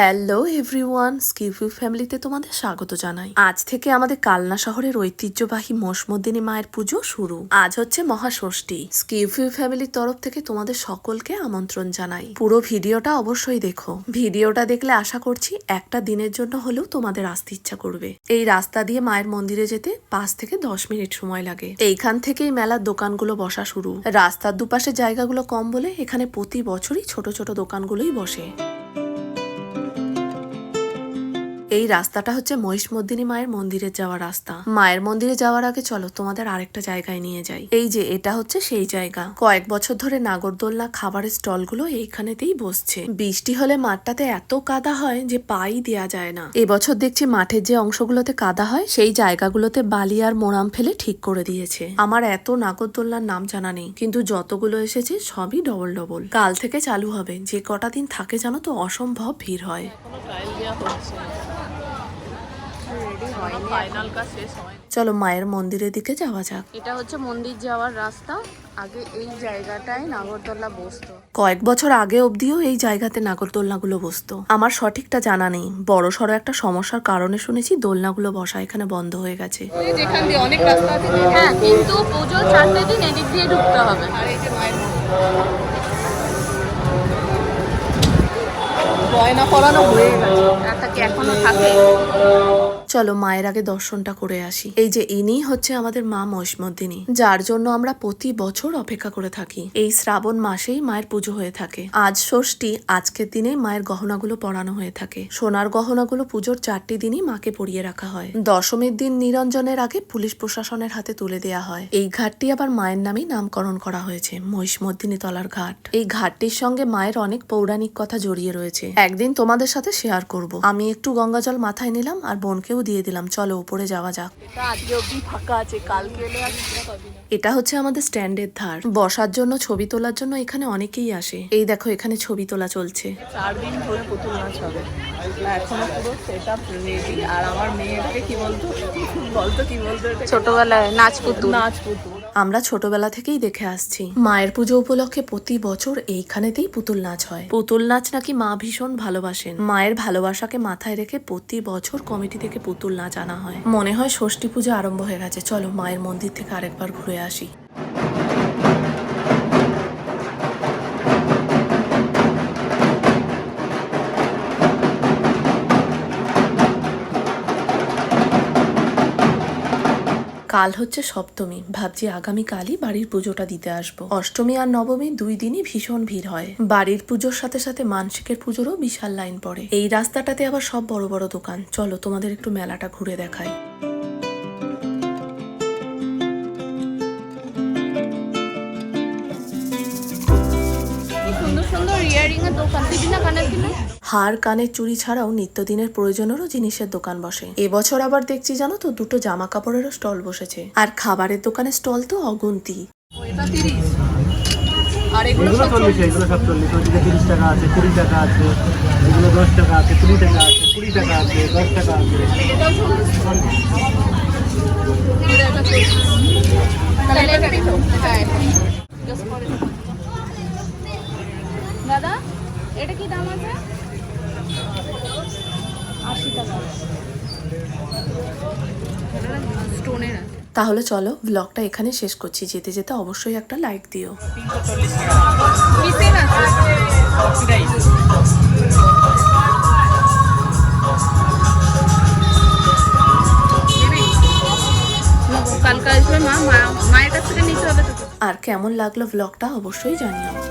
Hello everyone স্কিভিউ ফ্যামিলিতে তোমাদের স্বাগত জানাই। আজ থেকে আমাদের কালনা শহরের ঐতিহ্যবাহী মোসমদ্দিনী মায়ের পুজো শুরু। আজ হচ্ছে মহাষষ্ঠী। স্কিভিউ ফ্যামিলির তরফ থেকে তোমাদের সকলকে আমন্ত্রণ জানাই। পুরো ভিডিওটা অবশ্যই দেখো। ভিডিওটা দেখলে আশা করছি একটা দিনের জন্য হলেও তোমাদের আসতে ইচ্ছা করবে। এই রাস্তা দিয়ে মায়ের মন্দিরে যেতে পাঁচ থেকে দশ মিনিট সময় লাগে। এইখান থেকেই মেলার দোকানগুলো বসা শুরু। রাস্তার দুপাশে জায়গাগুলো কম বলে এখানে প্রতি বছরই ছোট ছোট দোকানগুলোই বসে। এই রাস্তাটা হচ্ছে মহিষমর্দিনী মায়ের মন্দিরে যাওয়া রাস্তা। মায়ের মন্দিরে যাওয়ার আগে চলো, তোমাদের আরেকটা জায়গায় নিয়ে যাই। এই যে, এটা হচ্ছে সেই জায়গা। কয়েক বছর ধরে নাগরদোলনা খাবারের স্টলগুলো এইখানেতেই বসছে। বৃষ্টি হলে মাঠটাতে এত কাদা হয় যে পাই দেয়া যায় না। এবছর দেখছি মাঠের যে অংশগুলোতে কাদা হয়, সেই জায়গাগুলোতে বালি আর মোরাম ফেলে ঠিক করে দিয়েছে। আমার এত নাগরদোলনার নাম জানা নেই, কিন্তু যতগুলো এসেছে সবই ডবল ডবল। কাল থেকে চালু হবে, যে কটা দিন থাকে জানো তো, অসম্ভব ভিড় হয়। ফাইনাল কাজ শেষ হয়নি। চলো মায়ের মন্দিরের দিকে যাওয়া যাক। এটা হচ্ছে মন্দির যাওয়ার রাস্তা। আগে এই জায়গাটায় নাগরদোল্লা বসতো। কয়েক বছর আগে অবধিও এই জায়গাতে নাগরদোলনাগুলো বসতো। আমার সঠিকটা জানা নেই। বড় সড়ো একটা সমস্যার কারণে শুনেছি দোলনাগুলো বসা এখানে বন্ধ হয়ে গেছে। যেখান দিয়ে অনেক রাস্তা আছে। হ্যাঁ কিন্তু পুজো চারটে দিন এদিক দিয়ে ঢুকতে হবে। আর এই যে মায়ের গয়না পরানো হয়ে গেছে। এখনও থাকে? চলো মায়ের আগে দর্শনটা করে আসি। এই যে ইনি হচ্ছে আমাদের মা মহিষমর্দিনী যার জন্য আমরা প্রতি বছর অপেক্ষা করে থাকি। এই শ্রাবণ মাসেই মায়ের পুজো হয়ে থাকে। আজ ষষ্ঠী, আজকের দিনে মায়ের গহনাগুলো পরানো হয়ে থাকে। সোনার গহনাগুলো পুজোর চারটি দিনই মাকে পরিয়ে রাখা হয়। দশমীর দিন নিরঞ্জনের আগে পুলিশ প্রশাসনের হাতে তুলে দেয়া হয়। এই ঘাটটি আবার মায়ের নামেই নামকরণ করা হয়েছে মহিষমর্দিনী তলার ঘাট। এই ঘাটটির সঙ্গে মায়ের অনেক পৌরাণিক কথা জড়িয়ে রয়েছে। একদিন তোমাদের সাথে শেয়ার করব। আমি একটু গঙ্গাজল মাথায় নিলাম আর বোনকেও দিয়ে দিলাম। চলো ওপরে যাওয়া যাক। ফাঁকা আছে কালকে এটা হচ্ছে আমাদের স্ট্যান্ডের ধার। বসার জন্য ছবি তোলার জন্য এখানে অনেকেই আসে। এই দেখো এখানে ছবি তোলা চলছে। চার দিন ধরে পুতুল নাচ হবে। এখনও পুরো সেট আপ রেডি আর আমার মেয়েটাকে কি বলতো? বলতো কি বলতো ছোটবেলায় নাচ পুতুল। নাচ পুতুল। আমরা ছোটবেলা থেকেই দেখে আসছি। মায়ের পুজো উপলক্ষে প্রতি বছর এইখানেতেই পুতুল নাচ হয়। পুতুল নাচ নাকি মা ভীষণ ভালোবাসেন। মায়ের ভালোবাসাকে মাথায় রেখে প্রতি বছর কমিটি থেকে পুতুল নাচ আনা হয়। মনে হয় ষষ্ঠী পুজো আরম্ভ হয়ে গেছে। চলো মায়ের মন্দির থেকে আরেকবার ঘুরে আসি। কাল হচ্ছে সপ্তমী। ভাবছি আগামীকালই বাড়ির পুজোটা দিতে আসব। অষ্টমী আর নবমী দুই দিনই ভীষণ ভিড় হয়। বাড়ির পুজোর সাথে সাথে মানসিকের পুজোরও বিশাল লাইন পড়ে। এই রাস্তাটাতে আবার সব বড় বড় দোকান। চলো তোমাদের একটু মেলাটা ঘুরে দেখাই। সুন্দর সুন্দর ইয়ারিং এর দোকান দিবি না কানের কিনে। হার কানের চুড়ি ছাড়াও নিত্যদিনের প্রয়োজনেরও জিনিসের দোকান বসে। এবছর আবার দেখছি জানো তো দুটো জামা কাপড়েরও স্টল বসেছে। আর খাবারের দোকানের স্টল তো অগুন্তি। এটা তিরিশ। আর এগুলো এগুলো চল্লিশ এগুলো সব চল্লিশ। ওদিকে তিরিশ টাকা আছে কুড়ি টাকা আছে এগুলো দশ টাকা আছে কুড়ি টাকা আছে কুড়ি টাকা আছে দশ টাকা আছে। এটাও চল্লিশ। এটা এটা চল্লিশ তাহলে এটা দিতো হ্যাঁ এটা। জিজ্ঞেস করে নিও। দাদা এটা কি দাম আছে? আশি টাকা। স্টোনের আছে। তাহলে চলো ব্লগটা এখানে শেষ করছি। যেতে যেতে অবশ্যই একটা লাইক দিও। কালকে আসবে মা মায়ের কাছ থেকে নিতে হবে আর কেমন লাগল ব্লগটা অবশ্যই জানিও।